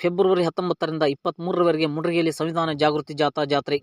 February ಹತ್ತೊಂಬತ್ತರಿಂದ ಇಪ್ಪತ್ತ್ಮೂರರವರೆಗೆ ಮುಂಡ್ರಿಗೆಯಲ್ಲಿ ಸಂವಿಧಾನ ಜಾಗೃತಿ ಜಾಥಾ ಜಾತ್ರೆ.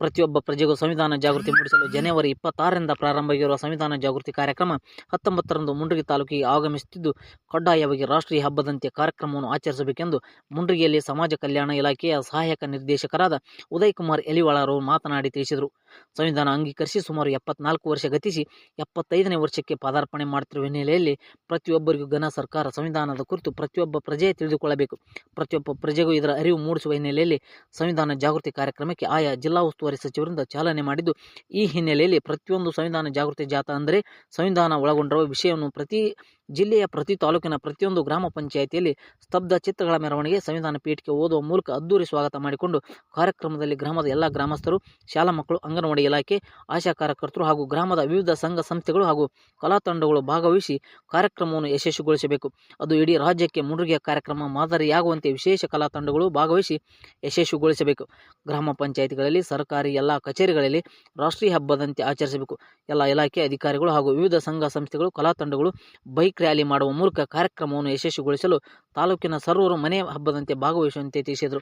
ಪ್ರತಿಯೊಬ್ಬ ಪ್ರಜೆಗೂ ಸಂವಿಧಾನ ಜಾಗೃತಿ ಮೂಡಿಸಲು ಜನವರಿ ಇಪ್ಪತ್ತಾರರಿಂದ ಪ್ರಾರಂಭವಾಗಿರುವ ಸಂವಿಧಾನ ಜಾಗೃತಿ ಕಾರ್ಯಕ್ರಮ ಹತ್ತೊಂಬತ್ತರಂದು ಮುಂಡ್ರಿಗಿ ತಾಲೂಕಿಗೆ ಆಗಮಿಸುತ್ತಿದ್ದು, ಕಡ್ಡಾಯವಾಗಿ ರಾಷ್ಟ್ರೀಯ ಹಬ್ಬದಂತೆ ಕಾರ್ಯಕ್ರಮವನ್ನು ಆಚರಿಸಬೇಕೆಂದು ಮುಂಡ್ರಿಗೆಯಲ್ಲಿ ಸಮಾಜ ಕಲ್ಯಾಣ ಇಲಾಖೆಯ ಸಹಾಯಕ ನಿರ್ದೇಶಕರಾದ ಉದಯ್ ಕುಮಾರ್ ಎಲಿವಾಳರು ಮಾತನಾಡಿ ತಿಳಿಸಿದರು. ಸಂವಿಧಾನ ಅಂಗೀಕರಿಸಿ ಸುಮಾರು ಎಪ್ಪತ್ನಾಲ್ಕು ವರ್ಷ ಗತಿಸಿ ಎಪ್ಪತ್ತೈದನೇ ವರ್ಷಕ್ಕೆ ಪಾದಾರ್ಪಣೆ ಮಾಡುತ್ತಿರುವ ಹಿನ್ನೆಲೆಯಲ್ಲಿ ಪ್ರತಿಯೊಬ್ಬರಿಗೂ ಘನ ಸರ್ಕಾರ ಸಂವಿಧಾನದ ಕುರಿತು ಪ್ರತಿಯೊಬ್ಬ ಪ್ರಜೆ ತಿಳಿದುಕೊಳ್ಳಬೇಕು. ಪ್ರತಿಯೊಬ್ಬ ಪ್ರಜೆಗೂ ಇದರ ಅರಿವು ಮೂಡಿಸುವ ಹಿನ್ನೆಲೆಯಲ್ಲಿ ಸಂವಿಧಾನ ಜಾಗೃತಿ ಕಾರ್ಯಕ್ರಮಕ್ಕೆ ಆಯಾ ಜಿಲ್ಲಾ ಉಸ್ತುವಾರಿ ಸಚಿವರಿಂದ ಚಾಲನೆ ಮಾಡಿದ್ದು, ಈ ಹಿನ್ನೆಲೆಯಲ್ಲಿ ಪ್ರತಿಯೊಂದು ಸಂವಿಧಾನ ಜಾಗೃತಿ ಜಾಥಾ ಅಂದರೆ ಸಂವಿಧಾನ ಒಳಗೊಂಡಿರುವ ವಿಷಯವನ್ನು ಪ್ರತಿ ಜಿಲ್ಲೆಯ ಪ್ರತಿ ತಾಲೂಕಿನ ಪ್ರತಿಯೊಂದು ಗ್ರಾಮ ಪಂಚಾಯಿತಿಯಲ್ಲಿ ಸ್ತಬ್ಧ ಚಿತ್ರಗಳ ಮೆರವಣಿಗೆ, ಸಂವಿಧಾನ ಪೀಠಕ್ಕೆ ಓದುವ ಮೂಲಕ ಅದ್ದೂರಿ ಸ್ವಾಗತ ಮಾಡಿಕೊಂಡು ಕಾರ್ಯಕ್ರಮದಲ್ಲಿ ಗ್ರಾಮದ ಎಲ್ಲ ಗ್ರಾಮಸ್ಥರು, ಶಾಲಾ ಮಕ್ಕಳು, ಅಂಗನವಾಡಿ ಇಲಾಖೆ, ಆಶಾ ಕಾರ್ಯಕರ್ತರು ಹಾಗೂ ಗ್ರಾಮದ ವಿವಿಧ ಸಂಘ ಸಂಸ್ಥೆಗಳು ಹಾಗೂ ಕಲಾ ತಂಡಗಳು ಭಾಗವಹಿಸಿ ಕಾರ್ಯಕ್ರಮವನ್ನು ಯಶಸ್ವಿಗೊಳಿಸಬೇಕು. ಅದು ಇಡೀ ರಾಜ್ಯಕ್ಕೆ ಮುಂಡುಗೆಯ ಕಾರ್ಯಕ್ರಮ ಮಾದರಿಯಾಗುವಂತೆ ವಿಶೇಷ ಕಲಾ ತಂಡಗಳು ಭಾಗವಹಿಸಿ ಯಶಸ್ವಿಗೊಳಿಸಬೇಕು. ಗ್ರಾಮ ಪಂಚಾಯಿತಿಗಳಲ್ಲಿ ಸರ್ಕಾರಿ ಎಲ್ಲ ಕಚೇರಿಗಳಲ್ಲಿ ರಾಷ್ಟ್ರೀಯ ಹಬ್ಬದಂತೆ ಆಚರಿಸಬೇಕು. ಎಲ್ಲ ಇಲಾಖೆ ಅಧಿಕಾರಿಗಳು ಹಾಗೂ ವಿವಿಧ ಸಂಘ ಸಂಸ್ಥೆಗಳು, ಕಲಾ ತಂಡಗಳು ಬೈಕ್ ರ್ಯಾಲಿ ಮಾಡುವ ಮೂಲಕ ಕಾರ್ಯಕ್ರಮವನ್ನು ಯಶಸ್ವಿಗೊಳಿಸಲು ತಾಲೂಕಿನ ಸರ್ವರು ಮನೆ ಹಬ್ಬದಂತೆ ಭಾಗವಹಿಸುವಂತೆ ತಿಳಿಸಿದರು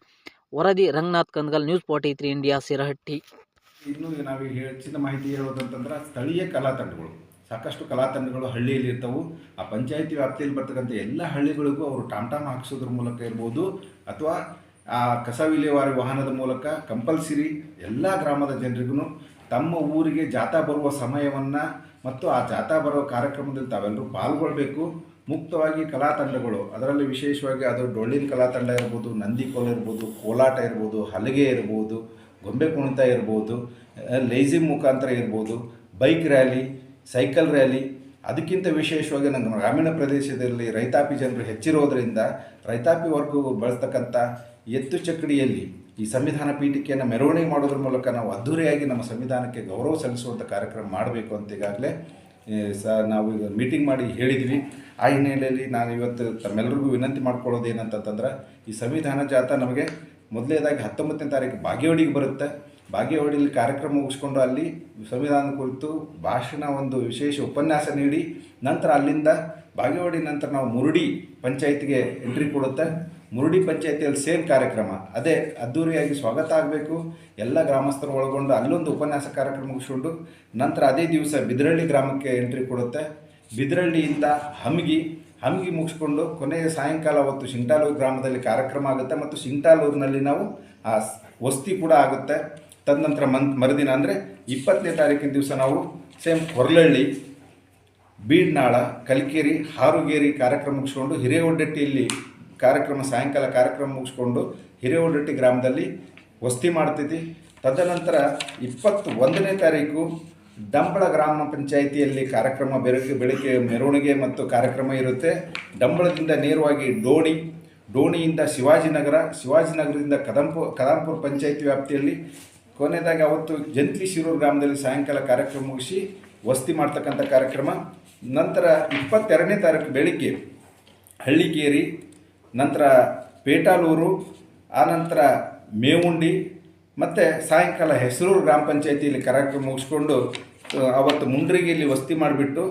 ವರದಿ, Ranganath Kandagal news forty three India Sirahatti ಇನ್ನು ನಾವು ಹೆಚ್ಚಿನ ಮಾಹಿತಿ ಹೇಳೋದಂತಂದ್ರೆ ಸ್ಥಳೀಯ ಕಲಾ ತಂಡಗಳು. ಸಾಕಷ್ಟು ಕಲಾ ತಂಡಗಳು ಹಳ್ಳಿಯಲ್ಲಿ ಇರ್ತವು. ಆ ಪಂಚಾಯಿತಿ ವ್ಯಾಪ್ತಿಯಲ್ಲಿ ಬರ್ತಕ್ಕಂಥ ಎಲ್ಲ ಹಳ್ಳಿಗಳಿಗೂ ಅವರು ಟಾಮ್ ಟಾಮ್ ಹಾಕ್ಸೋದ್ರ ಮೂಲಕ ಇರ್ಬೋದು, ಅಥವಾ ಆ ಕಸ ವಿಲೇವಾರಿ ವಾಹನದ ಮೂಲಕ ಕಂಪಲ್ಸರಿ ಎಲ್ಲ ಗ್ರಾಮದ ಜನರಿಗೂ ತಮ್ಮ ಊರಿಗೆ ಜಾಥಾ ಬರುವ ಸಮಯವನ್ನು ಮತ್ತು ಆ ಜಾಥಾ ಬರೋ ಕಾರ್ಯಕ್ರಮದಲ್ಲಿ ತಾವೆಲ್ಲರೂ ಪಾಲ್ಗೊಳ್ಬೇಕು. ಮುಕ್ತವಾಗಿ ಕಲಾ ತಂಡಗಳು, ಅದರಲ್ಲಿ ವಿಶೇಷವಾಗಿ ಅದು ಡೊಳ್ಳಿನ ಕಲಾ ತಂಡ ಇರ್ಬೋದು ನಂದಿಕೋಲ ಇರ್ಬೋದು, ಕೋಲಾಟ ಇರ್ಬೋದು, ಹಲಗೆ ಇರ್ಬೋದು, ಗೊಂಬೆ ಕುಣಿತ ಇರ್ಬೋದು ಲೇಜಿಮ್ ಮುಖಾಂತರ ಇರ್ಬೋದು ಬೈಕ್ ರ್ಯಾಲಿ ಸೈಕಲ್ ರ್ಯಾಲಿ ಅದಕ್ಕಿಂತ ವಿಶೇಷವಾಗಿ ನಮ್ಮ ಗ್ರಾಮೀಣ ಪ್ರದೇಶದಲ್ಲಿ ರೈತಾಪಿ ಜನರು ಹೆಚ್ಚಿರೋದರಿಂದ ರೈತಾಪಿ ವರ್ಗವು ಬಳಸ್ತಕ್ಕಂಥ ಎತ್ತು ಚಕ್ಕಡಿಯಲ್ಲಿ ಈ ಸಂವಿಧಾನ ಪೀಠಿಕೆಯನ್ನು ಮೆರವಣಿಗೆ ಮಾಡೋದ್ರ ಮೂಲಕ ನಾವು ಅದ್ಧೂರಿಯಾಗಿ ನಮ್ಮ ಸಂವಿಧಾನಕ್ಕೆ ಗೌರವ ಸಲ್ಲಿಸುವಂಥ ಕಾರ್ಯಕ್ರಮ ಮಾಡಬೇಕು ಅಂತ ಈಗಾಗಲೇ ಏ, ಸ ನಾವು ಈಗ ಮೀಟಿಂಗ್ ಮಾಡಿ ಹೇಳಿದ್ವಿ. ಆ ಹಿನ್ನೆಲೆಯಲ್ಲಿ ನಾನು ಇವತ್ತು ತಮ್ಮೆಲ್ಲರಿಗೂ ವಿನಂತಿ ಮಾಡ್ಕೊಳ್ಳೋದು ಏನಂತಂದ್ರೆ ಈ ಸಂವಿಧಾನ ಜಾಥಾ ನಮಗೆ ಮೊದಲನೇದಾಗಿ ಹತ್ತೊಂಬತ್ತನೇ ತಾರೀಕು ಬಾಗೇವಾಡಿಗೆ ಬರುತ್ತೆ. ಬಾಗೇವಾಡಿಯಲ್ಲಿ ಕಾರ್ಯಕ್ರಮ ಮುಗಿಸ್ಕೊಂಡು ಅಲ್ಲಿ ಸಂವಿಧಾನ ಕುರಿತು ಭಾಷಣ ಒಂದು ವಿಶೇಷ ಉಪನ್ಯಾಸ ನೀಡಿ ನಂತರ ಅಲ್ಲಿಂದ ಬಾಗೇವಾಡಿ ನಂತರ ನಾವು ಮುರುಡಿ ಪಂಚಾಯತ್ಗೆ ಎಂಟ್ರಿ ಕೊಡುತ್ತೆ. ಮುರುಡಿ ಪಂಚಾಯತಿಯಲ್ಲಿ ಸೇಮ್ ಕಾರ್ಯಕ್ರಮ. ಅದೇ ಅದ್ದೂರಿಯಾಗಿ ಸ್ವಾಗತ ಆಗಬೇಕು. ಎಲ್ಲ ಗ್ರಾಮಸ್ಥರು ಒಳಗೊಂಡು ಅಲ್ಲೊಂದು ಉಪನ್ಯಾಸ ಕಾರ್ಯಕ್ರಮ ಮುಗಿಸ್ಕೊಂಡು ನಂತರ ಅದೇ ದಿವಸ ಬಿದ್ರಳ್ಳಿ ಗ್ರಾಮಕ್ಕೆ ಎಂಟ್ರಿ ಕೊಡುತ್ತೆ. ಬಿದ್ರಳ್ಳಿಯಿಂದ ಹಮ್ಗಿ ಹಮ್ಗಿ ಮುಗಿಸ್ಕೊಂಡು ಕೊನೆಯ ಸಾಯಂಕಾಲ ಹೊತ್ತು ಶಿಂಟಾಲೂರು ಗ್ರಾಮದಲ್ಲಿ ಕಾರ್ಯಕ್ರಮ ಆಗುತ್ತೆ ಮತ್ತು ಶಿಂಟಾಲೂರಿನಲ್ಲಿ ನಾವು ಆ ವಸ್ತಿ ಕೂಡ ಆಗುತ್ತೆ. ತದನಂತರ ಮನ್ ಮರುದಿನ ಅಂದರೆ ಇಪ್ಪತ್ತನೇ ತಾರೀಕಿನ ದಿವಸ ನಾವು ಸೇಮ್ ಹೊರಳಳ್ಳಿ ಬೀಡ್ನಾಳ, ಕಲ್ಕೇರಿ, ಹಾರುಗೇರಿ ಕಾರ್ಯಕ್ರಮ ಮುಗಿಸ್ಕೊಂಡು ಹಿರೇಒಡ್ಡಟ್ಟಿಯಲ್ಲಿ ಕಾರ್ಯಕ್ರಮ, ಸಾಯಂಕಾಲ ಕಾರ್ಯಕ್ರಮ ಮುಗಿಸ್ಕೊಂಡು ಹಿರೇಒಡ್ಡಟ್ಟಿ ಗ್ರಾಮದಲ್ಲಿ ವಸ್ತಿ ಮಾಡ್ತಿದ್ವಿ. ತದನಂತರ ಇಪ್ಪತ್ತು ಒಂದನೇ ತಾರೀಕು ಡಂಬಳ ಗ್ರಾಮ ಪಂಚಾಯಿತಿಯಲ್ಲಿ ಕಾರ್ಯಕ್ರಮ ಬೆಳಗ್ಗೆ ಬೆಳಗ್ಗೆ ಮೆರವಣಿಗೆ ಮತ್ತು ಕಾರ್ಯಕ್ರಮ ಇರುತ್ತೆ. ಡಂಬಳದಿಂದ ನೇರವಾಗಿ ಡೋಣಿ, ಡೋಣಿಯಿಂದ ಶಿವಾಜಿನಗರ, ಶಿವಾಜಿನಗರದಿಂದ ಕದಂಪು, ಕದಂಪುರ ಪಂಚಾಯಿತಿ ವ್ಯಾಪ್ತಿಯಲ್ಲಿ. ಕೊನೆಯದಾಗಿ ಅವತ್ತು ಜಂತ್ಲಿ ಶಿರೂರು ಗ್ರಾಮದಲ್ಲಿ ಸಾಯಂಕಾಲ ಕಾರ್ಯಕ್ರಮ ಮುಗಿಸಿ ವಸ್ತಿ ಮಾಡ್ತಕ್ಕಂಥ ಕಾರ್ಯಕ್ರಮ. ನಂತರ ಇಪ್ಪತ್ತೆರಡನೇ ತಾರೀಕು ಬೆಳಿಗ್ಗೆ ಹಳ್ಳಿಕೇರಿ ನಂತರ ಪೇಟಾಲೂರು ಆನಂತರ ಮೇವುಂಡಿ, ಮತ್ತು ಸಾಯಂಕಾಲ ಹೆಸರೂರು ಗ್ರಾಮ ಪಂಚಾಯತಿಯಲ್ಲಿ ಕಾರ್ಯಕ್ರಮ ಮುಗಿಸ್ಕೊಂಡು ಅವತ್ತು ಮುಂಡ್ರಿಗೆ ಇಲ್ಲಿ ವಸ್ತಿ ಮಾಡಿಬಿಟ್ಟು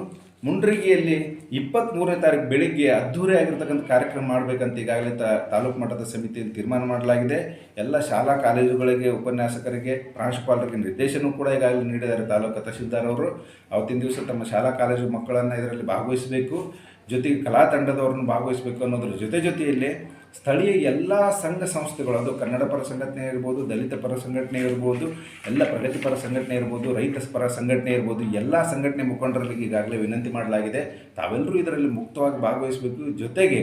ಮುಂಡ್ರಿಗೆಯಲ್ಲಿ ಇಪ್ಪತ್ತ್ಮೂರನೇ ತಾರೀಕು ಬೆಳಿಗ್ಗೆ ಅದ್ಧೂರಿಯಾಗಿರ್ತಕ್ಕಂಥ ಕಾರ್ಯಕ್ರಮ ಮಾಡಬೇಕಂತ ಈಗಾಗಲೇ ತಾಲೂಕು ಮಟ್ಟದ ಸಮಿತಿಯಲ್ಲಿ ತೀರ್ಮಾನ ಮಾಡಲಾಗಿದೆ. ಎಲ್ಲ ಶಾಲಾ ಕಾಲೇಜುಗಳಿಗೆ ಉಪನ್ಯಾಸಕರಿಗೆ, ಪ್ರಾಂಶುಪಾಲರಿಗೆ ನಿರ್ದೇಶನ ಕೂಡ ಈಗಾಗಲೇ ನೀಡಿದ್ದಾರೆ ತಾಲೂಕು ತಹಶೀಲ್ದಾರ್ ಅವರು. ಅವತ್ತಿನ ದಿವಸ ತಮ್ಮ ಶಾಲಾ ಕಾಲೇಜು ಮಕ್ಕಳನ್ನು ಇದರಲ್ಲಿ ಭಾಗವಹಿಸಬೇಕು. ಜೊತೆಗೆ ಕಲಾ ತಂಡದವ್ರನ್ನು ಭಾಗವಹಿಸಬೇಕು ಅನ್ನೋದ್ರ ಜೊತೆ ಜೊತೆಯಲ್ಲಿ ಸ್ಥಳೀಯ ಎಲ್ಲ ಸಂಘ ಸಂಸ್ಥೆಗಳು, ಅದು ಕನ್ನಡ ಪರ ಸಂಘಟನೆ ಇರ್ಬೋದು, ದಲಿತ ಪರ ಸಂಘಟನೆ ಇರ್ಬೋದು, ಎಲ್ಲ ಪ್ರಗತಿಪರ ಸಂಘಟನೆ ಇರ್ಬೋದು, ರೈತ ಪರ ಸಂಘಟನೆ ಇರ್ಬೋದು, ಎಲ್ಲ ಸಂಘಟನೆ ಮುಖಂಡರಲ್ಲಿ ಈಗಾಗಲೇ ವಿನಂತಿ ಮಾಡಲಾಗಿದೆ. ತಾವೆಲ್ಲರೂ ಇದರಲ್ಲಿ ಮುಕ್ತವಾಗಿ ಭಾಗವಹಿಸಬೇಕು. ಜೊತೆಗೆ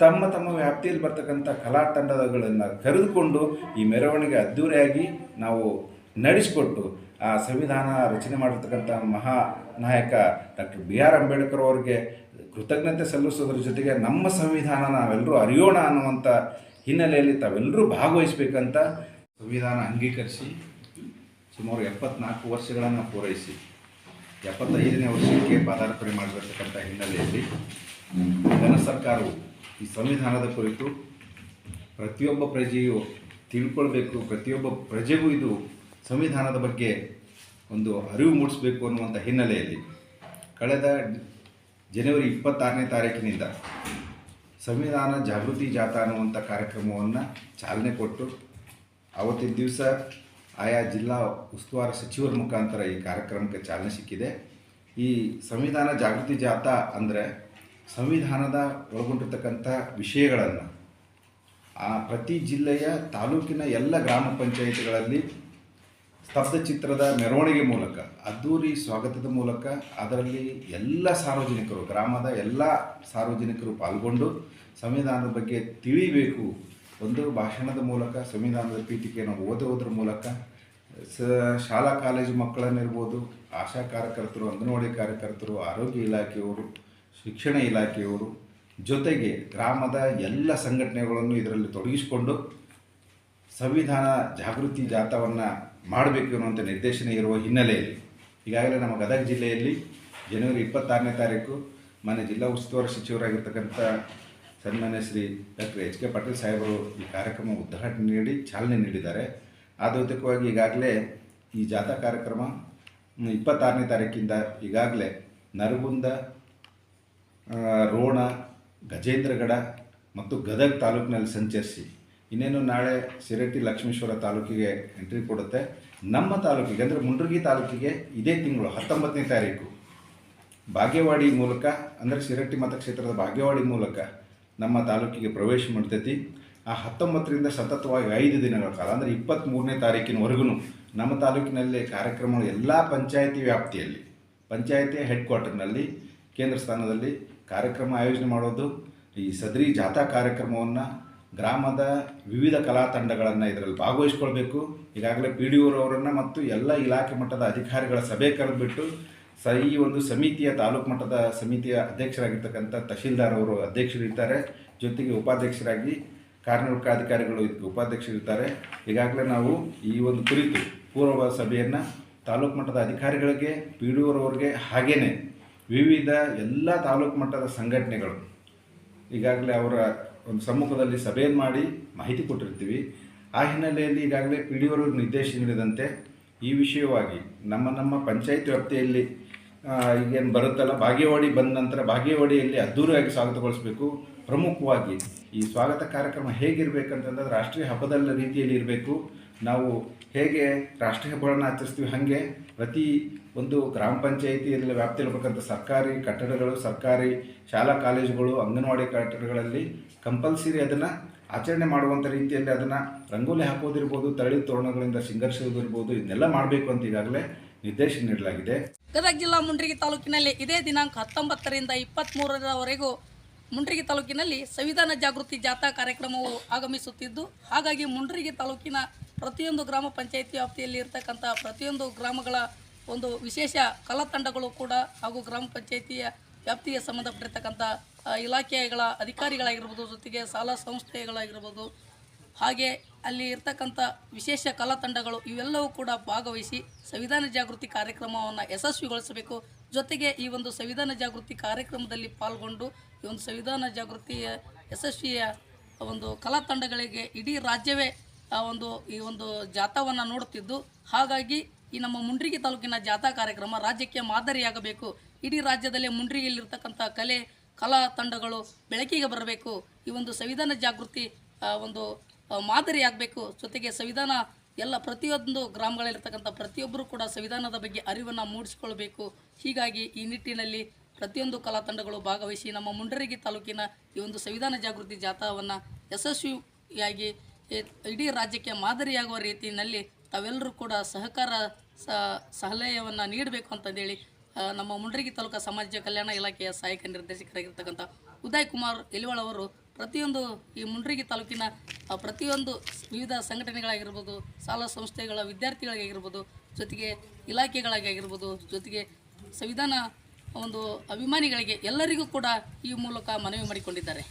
ತಮ್ಮ ತಮ್ಮ ವ್ಯಾಪ್ತಿಯಲ್ಲಿ ಬರ್ತಕ್ಕಂಥ ಕಲಾ ತಂಡಗಳನ್ನು ಕರೆದುಕೊಂಡು ಈ ಮೆರವಣಿಗೆ ಅದ್ಧೂರಿಯಾಗಿ ನಾವು ನಡೆಸಿಕೊಟ್ಟು ಆ ಸಂವಿಧಾನ ರಚನೆ ಮಾಡಿರ್ತಕ್ಕಂಥ ಮಹಾ ನಾಯಕ ಡಾಕ್ಟರ್ ಬಿ ಆರ್ ಅಂಬೇಡ್ಕರ್ ಅವರಿಗೆ ಕೃತಜ್ಞತೆ ಸಲ್ಲಿಸೋದ್ರ ಜೊತೆಗೆ ನಮ್ಮ ಸಂವಿಧಾನ ನಾವೆಲ್ಲರೂ ಅರಿಯೋಣ ಅನ್ನುವಂಥ ಹಿನ್ನೆಲೆಯಲ್ಲಿ ತಾವೆಲ್ಲರೂ ಭಾಗವಹಿಸಬೇಕಂತ ಸಂವಿಧಾನ ಅಂಗೀಕರಿಸಿ ಸುಮಾರು ಎಪ್ಪತ್ನಾಲ್ಕು ವರ್ಷಗಳನ್ನು ಪೂರೈಸಿ ಎಪ್ಪತ್ತೈದನೇ ವರ್ಷಕ್ಕೆ ಪಾದಾರ್ಪಣೆ ಮಾಡಿರತಕ್ಕಂಥ ಹಿನ್ನೆಲೆಯಲ್ಲಿ ಜನ ಸರ್ಕಾರವು ಈ ಸಂವಿಧಾನದ ಕುರಿತು ಪ್ರತಿಯೊಬ್ಬ ಪ್ರಜೆಯು ತಿಳ್ಕೊಳ್ಬೇಕು, ಪ್ರತಿಯೊಬ್ಬ ಪ್ರಜೆಗೂ ಇದು ಸಂವಿಧಾನದ ಬಗ್ಗೆ ಒಂದು ಅರಿವು ಮೂಡಿಸಬೇಕು ಅನ್ನುವಂಥ ಹಿನ್ನೆಲೆಯಲ್ಲಿ ಕಳೆದ ಜನವರಿ ಇಪ್ಪತ್ತಾರನೇ ತಾರೀಕಿನಿಂದ ಸಂವಿಧಾನ ಜಾಗೃತಿ ಜಾಥಾ ಅನ್ನುವಂಥ ಕಾರ್ಯಕ್ರಮವನ್ನು ಚಾಲನೆ ಕೊಟ್ಟು ಅವತ್ತಿನ ದಿವಸ ಆಯಾ ಜಿಲ್ಲಾ ಉಸ್ತುವಾರಿ ಸಚಿವರ ಮುಖಾಂತರ ಈ ಕಾರ್ಯಕ್ರಮಕ್ಕೆ ಚಾಲನೆ ಸಿಕ್ಕಿದೆ. ಈ ಸಂವಿಧಾನ ಜಾಗೃತಿ ಜಾಥಾ ಅಂದರೆ ಸಂವಿಧಾನದ ಒಳಗೊಂಡಿರ್ತಕ್ಕಂಥ ವಿಷಯಗಳನ್ನು ಆ ಪ್ರತಿ ಜಿಲ್ಲೆಯ ತಾಲೂಕಿನ ಎಲ್ಲ ಗ್ರಾಮ ಪಂಚಾಯಿತಿಗಳಲ್ಲಿ ಸ್ತಬ್ಧ ಚಿತ್ರದ ಮೆರವಣಿಗೆ ಮೂಲಕ, ಅದ್ದೂರಿ ಸ್ವಾಗತದ ಮೂಲಕ ಅದರಲ್ಲಿ ಎಲ್ಲ ಸಾರ್ವಜನಿಕರು, ಗ್ರಾಮದ ಎಲ್ಲ ಸಾರ್ವಜನಿಕರು ಪಾಲ್ಗೊಂಡು ಸಂವಿಧಾನದ ಬಗ್ಗೆ ತಿಳಿಬೇಕು. ಒಂದು ಭಾಷಣದ ಮೂಲಕ, ಸಂವಿಧಾನದ ಪೀಠಿಕೆಯನ್ನು ಓದುವುದರ ಮೂಲಕ, ಸ, ಶಾಲಾ ಕಾಲೇಜು ಮಕ್ಕಳನ್ನಿರ್ಬೋದು, ಆಶಾ ಕಾರ್ಯಕರ್ತರು, ಅಂಗನವಾಡಿ ಕಾರ್ಯಕರ್ತರು, ಆರೋಗ್ಯ ಇಲಾಖೆಯವರು, ಶಿಕ್ಷಣ ಇಲಾಖೆಯವರು ಜೊತೆಗೆ ಗ್ರಾಮದ ಎಲ್ಲ ಸಂಘಟನೆಗಳನ್ನು ಇದರಲ್ಲಿ ತೊಡಗಿಸಿಕೊಂಡು ಸಂವಿಧಾನ ಜಾಗೃತಿ ಜಾಥಾವನ್ನು ಮಾಡಬೇಕು ಅನ್ನುವಂಥ ನಿರ್ದೇಶನ ಇರುವ ಹಿನ್ನೆಲೆಯಲ್ಲಿ, ಈಗಾಗಲೇ ನಮ್ಮ ಗದಗ ಜಿಲ್ಲೆಯಲ್ಲಿ ಜನವರಿ ಇಪ್ಪತ್ತಾರನೇ ತಾರೀಕು ಮಾನ್ಯ ಜಿಲ್ಲಾ ಉಸ್ತುವಾರಿ ಸಚಿವರಾಗಿರ್ತಕ್ಕಂಥ ಸನ್ಮಾನ್ಯ Shri doctor H K Patil ಸಾಹೇಬರು ಈ ಕಾರ್ಯಕ್ರಮ ಉದ್ಘಾಟನೆ ನೀಡಿ, ಚಾಲನೆ ನೀಡಿದ್ದಾರೆ. ಆದ್ಯತಿಕವಾಗಿ ಈಗಾಗಲೇ ಈ ಜಾಥಾ ಕಾರ್ಯಕ್ರಮ ಇಪ್ಪತ್ತಾರನೇ ತಾರೀಕಿಂದ ಈಗಾಗಲೇ ನರಗುಂದ ರೋಣ, ಗಜೇಂದ್ರಗಡ ಮತ್ತು ಗದಗ ತಾಲೂಕಿನಲ್ಲಿ ಸಂಚರಿಸಿ ಇನ್ನೇನು ನಾಳೆ ಸಿರಟ್ಟಿ ಲಕ್ಷ್ಮೇಶ್ವರ ತಾಲೂಕಿಗೆ ಎಂಟ್ರಿ ಕೊಡುತ್ತೆ. ನಮ್ಮ ತಾಲೂಕಿಗೆ, ಅಂದರೆ ಮುಂಡ್ರಗಿ ತಾಲೂಕಿಗೆ ಇದೇ ತಿಂಗಳು ಹತ್ತೊಂಬತ್ತನೇ ತಾರೀಕು. ಭಾಗ್ಯವಾಡಿ ಮೂಲಕ, ಅಂದರೆ ಸಿರಟ್ಟಿ ಮತಕ್ಷೇತ್ರದ ಭಾಗ್ಯವಾಡಿ ಮೂಲಕ ನಮ್ಮ ತಾಲೂಕಿಗೆ ಪ್ರವೇಶ ಮಾಡ್ತೈತಿ. ಆ ಹತ್ತೊಂಬತ್ತರಿಂದ ಸತತವಾಗಿ ಐದು ದಿನಗಳ ಕಾಲ, ಅಂದರೆ ಇಪ್ಪತ್ತ್ಮೂರನೇ ತಾರೀಕಿನವರೆಗೂ ನಮ್ಮ ತಾಲೂಕಿನಲ್ಲಿ ಕಾರ್ಯಕ್ರಮಗಳು ಎಲ್ಲ ಪಂಚಾಯಿತಿ ವ್ಯಾಪ್ತಿಯಲ್ಲಿ ಪಂಚಾಯಿತಿಯ ಹೆಡ್ ಕ್ವಾರ್ಟರ್ನಲ್ಲಿ ಕೇಂದ್ರ ಸ್ಥಾನದಲ್ಲಿ ಕಾರ್ಯಕ್ರಮ ಆಯೋಜನೆ ಮಾಡೋದು, ಈ ಸದರಿ ಜಾಥಾ ಕಾರ್ಯಕ್ರಮವನ್ನು ಗ್ರಾಮದ ವಿವಿಧ ಕಲಾ ತಂಡಗಳನ್ನು ಇದರಲ್ಲಿ ಭಾಗವಹಿಸ್ಕೊಳ್ಬೇಕು. ಈಗಾಗಲೇ ಪಿ ಡಿ ಅವರನ್ನು ಮತ್ತು ಎಲ್ಲ ಇಲಾಖೆ ಮಟ್ಟದ ಅಧಿಕಾರಿಗಳ ಸಭೆ ಕರೆದುಬಿಟ್ಟು ಸ ಈ ಒಂದು ಸಮಿತಿಯ ತಾಲೂಕು ಮಟ್ಟದ ಸಮಿತಿಯ ಅಧ್ಯಕ್ಷರಾಗಿರ್ತಕ್ಕಂಥ ತಹಶೀಲ್ದಾರ್ ಅವರು ಅಧ್ಯಕ್ಷರಿರ್ತಾರೆ ಜೊತೆಗೆ ಉಪಾಧ್ಯಕ್ಷರಾಗಿ ಕಾರ್ಮಿಕ ಅಧಿಕಾರಿಗಳು ಉಪಾಧ್ಯಕ್ಷರಿರ್ತಾರೆ ಈಗಾಗಲೇ ನಾವು ಈ ಒಂದು ಕುರಿತು ಪೂರ್ವ ಸಭೆಯನ್ನು ತಾಲೂಕು ಮಟ್ಟದ ಅಧಿಕಾರಿಗಳಿಗೆ, ಪಿ ಡಿ ಅವರವ್ರಿಗೆ ಹಾಗೇ ವಿವಿಧ ಎಲ್ಲ ತಾಲೂಕು ಮಟ್ಟದ ಸಂಘಟನೆಗಳು, ಈಗಾಗಲೇ ಅವರ ಒಂದು ಸಮ್ಮುಖದಲ್ಲಿ ಸಭೆಯನ್ನು ಮಾಡಿ ಮಾಹಿತಿ ಕೊಟ್ಟಿರ್ತೀವಿ. ಆ ಹಿನ್ನೆಲೆಯಲ್ಲಿ ಈಗಾಗಲೇ ಪಿ ಡಿ ನಿರ್ದೇಶನ ನೀಡಿದಂತೆ ಈ ವಿಷಯವಾಗಿ ನಮ್ಮ ನಮ್ಮ ಪಂಚಾಯತ್ ವ್ಯಾಪ್ತಿಯಲ್ಲಿ ಈಗೇನು ಬರುತ್ತಲ್ಲ, ಬಾಗೇವಾಡಿ ಬಂದ ನಂತರ ಬಾಗೇವಾಡಿಯಲ್ಲಿ ಅದ್ಧೂರಿಯಾಗಿ ಸ್ವಾಗತಗೊಳಿಸಬೇಕು. ಪ್ರಮುಖವಾಗಿ ಈ ಸ್ವಾಗತ ಕಾರ್ಯಕ್ರಮ ಹೇಗಿರಬೇಕಂತಂದ್ರೆ ರಾಷ್ಟ್ರೀಯ ಹಬ್ಬದ ರೀತಿಯಲ್ಲಿ ಇರಬೇಕು. ನಾವು ಹೇಗೆ ರಾಷ್ಟ್ರೀಯ ಹಬ್ಬಗಳನ್ನು ಆಚರಿಸ್ತೀವಿ ಹಾಗೆ ಪ್ರತಿ ಒಂದು ಗ್ರಾಮ ಪಂಚಾಯಿತಿಯಲ್ಲಿ ವ್ಯಾಪ್ತಿಯಲ್ಲಿರ್ತಕ್ಕಂಥ ಸರ್ಕಾರಿ ಕಟ್ಟಡಗಳು, ಸರ್ಕಾರಿ ಶಾಲಾ ಕಾಲೇಜುಗಳು, ಅಂಗನವಾಡಿ ಕಟ್ಟಡಗಳಲ್ಲಿ ಕಂಪಲ್ಸರಿ ಅದನ್ನು ಆಚರಣೆ ಮಾಡುವಂಥ ರೀತಿಯಲ್ಲಿ ಅದನ್ನು ರಂಗೋಲಿ ಹಾಕೋದಿರ್ಬೋದು ತಳಿ ತೋರಣಗಳಿಂದ ಸಿಂಗರಿಸೋದಿರ್ಬೋದು ಇದನ್ನೆಲ್ಲ ಮಾಡಬೇಕು ಅಂತ ಈಗಾಗಲೇ ನಿರ್ದೇಶನ ನೀಡಲಾಗಿದೆ. ಗದಗ ಜಿಲ್ಲಾ ಮುಂಡ್ರಿಗಿ ತಾಲೂಕಿನಲ್ಲಿ ಇದೇ ದಿನಾಂಕ ಹತ್ತೊಂಬತ್ತರಿಂದ ಇಪ್ಪತ್ತ್ಮೂರರವರೆಗೂ ಮುಂಡ್ರಿಗಿ ತಾಲೂಕಿನಲ್ಲಿ ಸಂವಿಧಾನ ಜಾಗೃತಿ ಜಾಥಾ ಕಾರ್ಯಕ್ರಮವು ಆಗಮಿಸುತ್ತಿದ್ದು, ಹಾಗಾಗಿ ಮುಂಡ್ರಿಗಿ ತಾಲೂಕಿನ ಪ್ರತಿಯೊಂದು ಗ್ರಾಮ ಪಂಚಾಯಿತಿ ವ್ಯಾಪ್ತಿಯಲ್ಲಿ ಇರ್ತಕ್ಕಂಥ ಪ್ರತಿಯೊಂದು ಗ್ರಾಮಗಳ ಒಂದು ವಿಶೇಷ ಕಲಾ ತಂಡಗಳು ಕೂಡ ಹಾಗೂ ಗ್ರಾಮ ಪಂಚಾಯಿತಿಯ ವ್ಯಾಪ್ತಿಗೆ ಸಂಬಂಧಪಟ್ಟಿರ್ತಕ್ಕಂಥ ಇಲಾಖೆಗಳ ಅಧಿಕಾರಿಗಳಾಗಿರ್ಬೋದು, ಜೊತೆಗೆ ಸಾಲ ಸಂಸ್ಥೆಗಳಾಗಿರ್ಬೋದು, ಹಾಗೆ ಅಲ್ಲಿ ಇರ್ತಕ್ಕಂಥ ವಿಶೇಷ ಕಲಾ ತಂಡಗಳು ಇವೆಲ್ಲವೂ ಕೂಡ ಭಾಗವಹಿಸಿ ಸಂವಿಧಾನ ಜಾಗೃತಿ ಕಾರ್ಯಕ್ರಮವನ್ನು ಯಶಸ್ವಿಗೊಳಿಸಬೇಕು. ಜೊತೆಗೆ ಈ ಒಂದು ಸಂವಿಧಾನ ಜಾಗೃತಿ ಕಾರ್ಯಕ್ರಮದಲ್ಲಿ ಪಾಲ್ಗೊಂಡು ಈ ಒಂದು ಸಂವಿಧಾನ ಜಾಗೃತಿಯ ಯಶಸ್ವಿಯ ಒಂದು ಕಲಾ ತಂಡಗಳಿಗೆ ಇಡೀ ರಾಜ್ಯವೇ ಒಂದು ಈ ಒಂದು ಜಾಥಾವನ್ನು ನೋಡುತ್ತಿದ್ದು. ಹಾಗಾಗಿ ಈ ನಮ್ಮ ಮುಂಡ್ರಿಗಿ ತಾಲೂಕಿನ ಜಾಥಾ ಕಾರ್ಯಕ್ರಮ ರಾಜ್ಯಕ್ಕೆ ಮಾದರಿಯಾಗಬೇಕು. ಇಡೀ ರಾಜ್ಯದಲ್ಲೇ ಮುಂಡ್ರಿಗಿಯಲ್ಲಿರ್ತಕ್ಕಂಥ ಕಲೆ, ಕಲಾ ತಂಡಗಳು ಬೆಳಕಿಗೆ ಬರಬೇಕು. ಈ ಒಂದು ಸಂವಿಧಾನ ಜಾಗೃತಿ ಒಂದು ಮಾದರಿಯಾಗಬೇಕು ಜೊತೆಗೆ ಸಂವಿಧಾನ ಎಲ್ಲ ಪ್ರತಿಯೊಂದು ಗ್ರಾಮಗಳಲ್ಲಿರ್ತಕ್ಕಂಥ ಪ್ರತಿಯೊಬ್ಬರು ಕೂಡ ಸಂವಿಧಾನದ ಬಗ್ಗೆ ಅರಿವನ್ನು ಮೂಡಿಸಿಕೊಳ್ಬೇಕು. ಹೀಗಾಗಿ ಈ ನಿಟ್ಟಿನಲ್ಲಿ ಪ್ರತಿಯೊಂದು ಕಲಾ ತಂಡಗಳು ಭಾಗವಹಿಸಿ ನಮ್ಮ ಮುಂಡರಗಿ ತಾಲೂಕಿನ ಈ ಒಂದು ಸಂವಿಧಾನ ಜಾಗೃತಿ ಜಾಥಾವನ್ನು ಯಶಸ್ವಿಯಾಗಿ ಇಡೀ ರಾಜ್ಯಕ್ಕೆ ಮಾದರಿಯಾಗುವ ರೀತಿಯಲ್ಲಿ ತಾವೆಲ್ಲರೂ ಕೂಡ ಸಹಕಾರ ಸಲಹೆಯನ್ನು ನೀಡಬೇಕು ಅಂತಂದೇಳಿ ನಮ್ಮ ಮುಂಡ್ರಿಗಿ ತಾಲೂಕು ಸಮಾಜ ಕಲ್ಯಾಣ ಇಲಾಖೆಯ ಸಹಾಯಕ ನಿರ್ದೇಶಕರಾಗಿರ್ತಕ್ಕಂಥ ಉದಯ್ ಕುಮಾರ್ ಎಲಿವಾಳ್ ಅವರು ಪ್ರತಿಯೊಂದು ಈ ಮುಂಡ್ರಿಗಿ ತಾಲೂಕಿನ ಪ್ರತಿಯೊಂದು ವಿವಿಧ ಸಂಘಟನೆಗಳಾಗಿರ್ಬೋದು ಸಾಲ ಸಂಸ್ಥೆಗಳ ವಿದ್ಯಾರ್ಥಿಗಳಿಗಾಗಿರ್ಬೋದು ಜೊತೆಗೆ ಇಲಾಖೆಗಳಿಗಾಗಿರ್ಬೋದು ಜೊತೆಗೆ ಸಂವಿಧಾನ ಒಂದು ಅಭಿಮಾನಿಗಳಿಗೆ ಎಲ್ಲರಿಗೂ ಕೂಡ ಈ ಮೂಲಕ ಮನವಿ ಮಾಡಿಕೊಂಡಿದ್ದಾರೆ.